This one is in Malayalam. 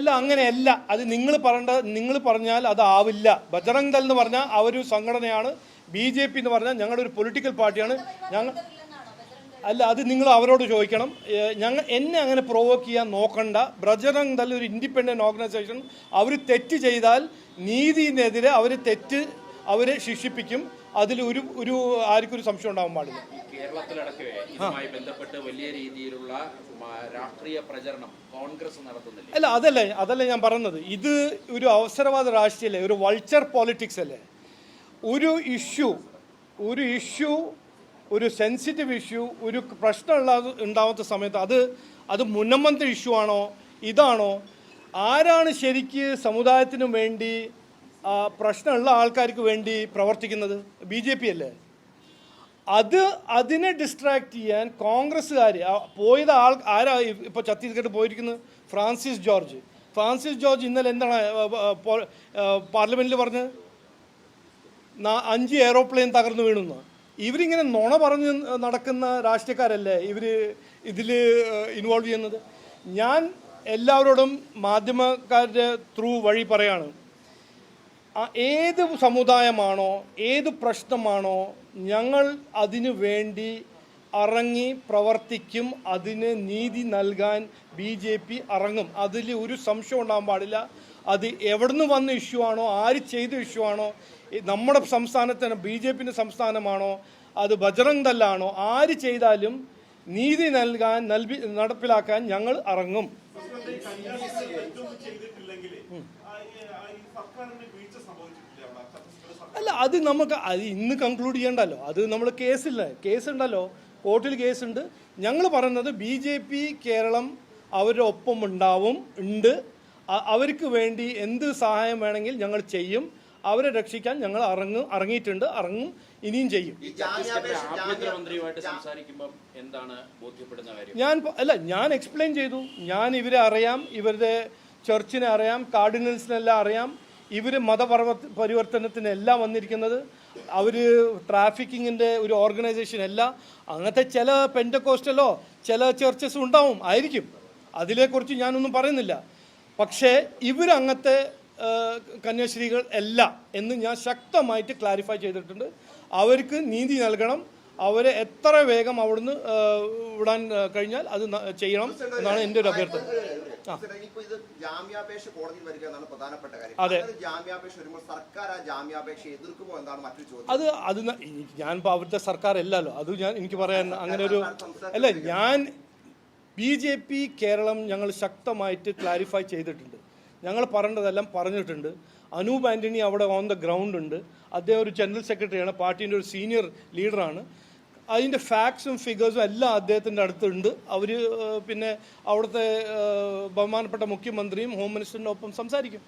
അല്ല അങ്ങനെയല്ല. അത് നിങ്ങൾ പറയേണ്ട നിങ്ങൾ പറഞ്ഞാൽ അത് ആവില്ല. ബജറംഗ് ദൾ എന്ന് പറഞ്ഞാൽ ആ ഒരു സംഘടനയാണ്. ബി ജെ പി എന്ന് പറഞ്ഞാൽ ഞങ്ങളുടെ ഒരു പൊളിറ്റിക്കൽ പാർട്ടിയാണ് ഞങ്ങൾ അല്ല അത് നിങ്ങൾ അവരോട് ചോദിക്കണം. ഞങ്ങൾ എന്നെ അങ്ങനെ പ്രൊവോക്ക് ചെയ്യാൻ നോക്കണ്ട. ബ്രജറംഗ് ദൾ ഒരു ഇൻഡിപെൻഡന്റ് ഓർഗനൈസേഷൻ അവർ തെറ്റ് ചെയ്താൽ നീതിനെതിരെ അവർ തെറ്റ് അവരെ ശിക്ഷിപ്പിക്കും. അതിൽ ഒരു ഒരു ആർക്കും ഒരു സംശയം ഉണ്ടാവാൻ പാടില്ല. കേരളത്തിലടക്കവേ ഇതുമായി ബന്ധപ്പെട്ട് വലിയ രീതിയിലുള്ള രാഷ്ട്രീയ പ്രചരണം കോൺഗ്രസ് നടത്തുന്നില്ല. അല്ല അതല്ല അതല്ല ഞാൻ പറഞ്ഞത്. ഇത് ഒരു അവസരവാദ രാഷ്ട്രീയല്ലേ ഒരു വൾച്ചർ പോളിറ്റിക്സ് അല്ലേ? ഒരു ഇഷ്യൂ ഒരു ഇഷ്യൂ ഒരു സെൻസിറ്റീവ് ഇഷ്യൂ ഒരു പ്രശ്നമുള്ള ഉണ്ടാവാത്ത സമയത്ത് അത് അത് മുന്നമന്ത്ര ഇഷ്യൂ ആണോ ഇതാണോ? ആരാണ് ശരിക്ക് സമുദായത്തിനു വേണ്ടി പ്രശ്നമുള്ള ആൾക്കാർക്ക് വേണ്ടി പ്രവർത്തിക്കുന്നത് ബി ജെ പി അല്ലേ? അത് അതിനെ ഡിസ്ട്രാക്ട് ചെയ്യാൻ കോൺഗ്രസ്സുകാർ പോയത് ആൾ ആരാ ഇപ്പോൾ ഛത്തീസ്ഗഡ് പോയിരിക്കുന്നത് ഫ്രാൻസിസ് ജോർജ്. ഫ്രാൻസിസ് ജോർജ് ഇന്നലെ എന്താണ് പാർലമെന്റിൽ പറഞ്ഞത് അഞ്ച് എയറോപ്ലെയിൻ തകർന്നു വീണുന്നു. ഇവരിങ്ങനെ നുണ പറഞ്ഞ് നടക്കുന്ന രാഷ്ട്രീയക്കാരല്ലേ ഇവർ ഇതിൽ ഇൻവോൾവ് ചെയ്യുന്നത്? ഞാൻ എല്ലാവരോടും മാധ്യമക്കാരുടെ ത്രൂ വഴി പറയാണ്. ഏത് സമുദായമാണോ ഏത് പ്രശ്നമാണോ ഞങ്ങൾ അതിനു വേണ്ടി ഇറങ്ങി പ്രവർത്തിക്കും അതിന് നീതി നൽകാൻ ബി ജെ പി ഇറങ്ങും അതിൽ ഒരു സംശയം ഉണ്ടാകാൻ പാടില്ല. അത് എവിടുന്ന് വന്ന ഇഷ്യൂ ആണോ ആര് ചെയ്ത ഇഷ്യൂ ആണോ നമ്മുടെ സംസ്ഥാനത്തിന് ബി ജെ പിന്റെ സംസ്ഥാനമാണോ അത് ബജറംഗ് ദല്ലാണോ ആര് ചെയ്താലും നീതി നൽകാൻ നൽകി നടപ്പിലാക്കാൻ ഞങ്ങൾ ഇറങ്ങും. അല്ല അത് നമുക്ക് അത് ഇന്ന് കൺക്ലൂഡ് ചെയ്യണ്ടല്ലോ. അത് നമ്മൾ കേസില്ല. കേസ് ഉണ്ടല്ലോ കോർട്ടിൽ കേസുണ്ട്. ഞങ്ങൾ പറയുന്നത് ബി ജെ പി കേരളം അവരുടെ ഒപ്പം ഉണ്ടാവും ഉണ്ട് അവർക്ക് വേണ്ടി എന്ത് സഹായം വേണമെങ്കിൽ ഞങ്ങൾ ചെയ്യും. അവരെ രക്ഷിക്കാൻ ഞങ്ങൾ ഇറങ്ങും ഇറങ്ങിയിട്ടുണ്ട് ഇറങ്ങും ഇനിയും ചെയ്യും. ഞാൻ അല്ല ഞാൻ എക്സ്പ്ലെയിൻ ചെയ്തു. ഞാൻ ഇവരെ അറിയാം ഇവരുടെ ചർച്ചിനെ അറിയാം കാർഡിനൽസിനെല്ലാം അറിയാം. ഇവർ മതപർവ പരിവർത്തനത്തിനെല്ലാം വന്നിരിക്കുന്നത്. അവർ ട്രാഫിക്കിങ്ങിന്റെ ഒരു ഓർഗനൈസേഷൻ അല്ല. അങ്ങനത്തെ ചില പെന്റക്കോസ്റ്റലോ ചില ചർച്ചസ് ഉണ്ടാവും ആയിരിക്കും. അതിനെക്കുറിച്ച് ഞാനൊന്നും പറയുന്നില്ല. പക്ഷേ ഇവരങ്ങനത്തെ കന്യാസ്ത്രീകൾ അല്ല എന്ന് ഞാൻ ശക്തമായിട്ട് ക്ലാരിഫൈ ചെയ്തിട്ടുണ്ട്. അവർക്ക് നീതി നൽകണം. അവരെ എത്ര വേഗം അവിടുന്ന് വിടാൻ കഴിഞ്ഞാൽ അത് ചെയ്യണം എന്നാണ് എന്റെ ഒരു അഭ്യർത്ഥന. അതെ. അത് അത് ഞാൻ ഇപ്പോൾ അവിടുത്തെ സർക്കാർ അല്ലല്ലോ. അത് ഞാൻ എനിക്ക് പറയാൻ അങ്ങനെ ഒരു അല്ല ഞാൻ ബി ജെ പി കേരളം ഞങ്ങൾ ശക്തമായിട്ട് ക്ലാരിഫൈ ചെയ്തിട്ടുണ്ട്. ഞങ്ങൾ പറയേണ്ടതെല്ലാം പറഞ്ഞിട്ടുണ്ട്. അനൂപ് ആന്റണി അവിടെ ഓൺ ദ ഗ്രൗണ്ട് ഉണ്ട്. അദ്ദേഹം ഒരു ജനറൽ സെക്രട്ടറിയാണ് പാർട്ടീന്റെ ഒരു സീനിയർ ലീഡറാണ് അതിന്റെ ഫാക്ട്സും ഫിഗേഴ്സും എല്ലാം അദ്ദേഹത്തിന്റെ അടുത്തുണ്ട്. അവർ പിന്നെ അവിടുത്തെ ബഹുമാനപ്പെട്ട മുഖ്യമന്ത്രിയും ഹോം മിനിസ്റ്ററിന്റെ ഒപ്പം സംസാരിക്കും.